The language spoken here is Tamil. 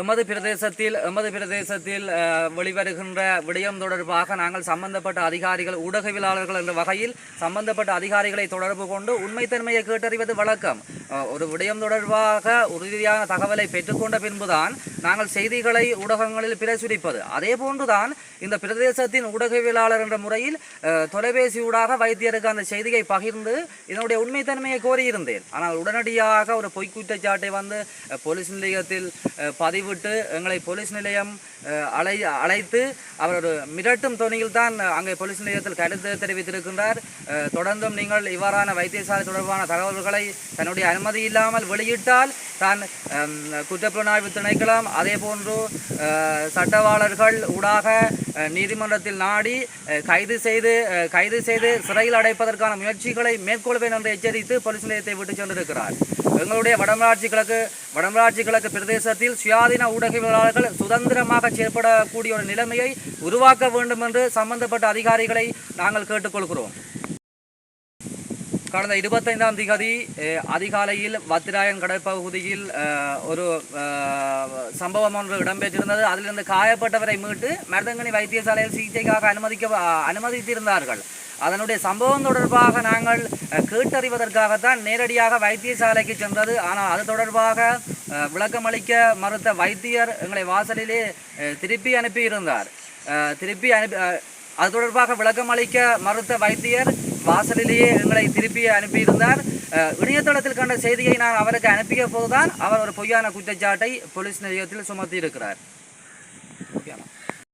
எமது பிரதேசத்தில் எமது பிரதேசத்தில் வெளிவருகின்ற விடயம் தொடர்பாக நாங்கள் சம்பந்தப்பட்ட அதிகாரிகள் ஊடகவியலாளர்கள் என்ற வகையில் சம்பந்தப்பட்ட அதிகாரிகளை தொடர்பு கொண்டு உண்மைத்தன்மையை கேட்டறிவது வழக்கம். ஒரு விடயம் தொடர்பாக உறுதியான தகவலை பெற்றுக்கொண்ட பின்புதான் நாங்கள் செய்திகளை ஊடகங்களில் பிரசுரிப்பது. அதே போன்றுதான் இந்த பிரதேசத்தின் ஊடகவியலாளர் என்ற முறையில் தொலைபேசி ஊடாக வைத்தியருக்கு அந்த செய்தியை பகிர்ந்து இதனுடைய உண்மைத்தன்மையை கோரியிருந்தேன். ஆனால் உடனடியாக ஒரு பொய் குற்றச்சாட்டை வந்து போலீஸ் நிலையத்தில் பதிவிட்டு எங்களை போலீஸ் நிலையம் அழை அழைத்து அவர் ஒரு மிரட்டும் துணியில் தான் அங்கே போலீஸ் நிலையத்தில் கருத்து தெரிவித்திருக்கின்றார். தொடர்ந்தும் நீங்கள் இவ்வாறான வைத்தியசாலை தொடர்பான தகவல்களை தன்னுடைய அனுமதி இல்லாமல் வெளியிட்டால் தான் குற்றப்புலனாய்வு திணைக்கலாம் அதே போன்று சட்டவாளர்கள் ஊடாக நீதிமன்றத்தில் நாடி கைது செய்து கைது செய்து சிறையில் அடைப்பதற்கான முயற்சிகளை மேற்கொள்வேன் என்று எச்சரித்து போலீஸ் நிலையத்தை விட்டு சென்றிருக்கிறார். எங்களுடைய வடமராட்சி கிழக்கு வடமராட்சி கிழக்கு பிரதேசத்தில் சுயாதீன ஊடகவியலாளர்கள் சுதந்திரமாக செயற்படக்கூடிய ஒரு நிலைமையை உருவாக்க வேண்டும் என்று சம்பந்தப்பட்ட அதிகாரிகளை நாங்கள் கேட்டுக்கொள்கிறோம். கடந்த இருபத்தைந்தாம் திகதி அதிகாலையில் வத்திராயன் கடற்பகுதியில் ஒரு சம்பவம் ஒன்று இடம்பெற்றிருந்தது. அதிலிருந்து காயப்பட்டவரை மீட்டு மருதங்கனி வைத்தியசாலையில் சிகிச்சைக்காக அனுமதிக்க அனுமதித்திருந்தார்கள். அதனுடைய சம்பவம் தொடர்பாக நாங்கள் கேட்டறிவதற்காகத்தான் நேரடியாக வைத்தியசாலைக்கு சென்றது. ஆனால் அது தொடர்பாக விளக்கம் விளக்கமளிக்க மறுத்த வைத்தியர் எங்களை வாசலிலே திருப்பி அனுப்பியிருந்தார். திருப்பி அனுப்பி அது தொடர்பாக விளக்கமளிக்க மறுத்த வைத்தியர் வாசலிலேயே எங்களை திருப்பி அனுப்பியிருந்தார். இணையதளத்தில் கண்ட செய்தியை நான் அவருக்கு அனுப்பிய போதுதான் அவர் ஒரு பொய்யான குற்றச்சாட்டை போலீஸ் நிலையத்தில் சுமத்தி இருக்கிறார்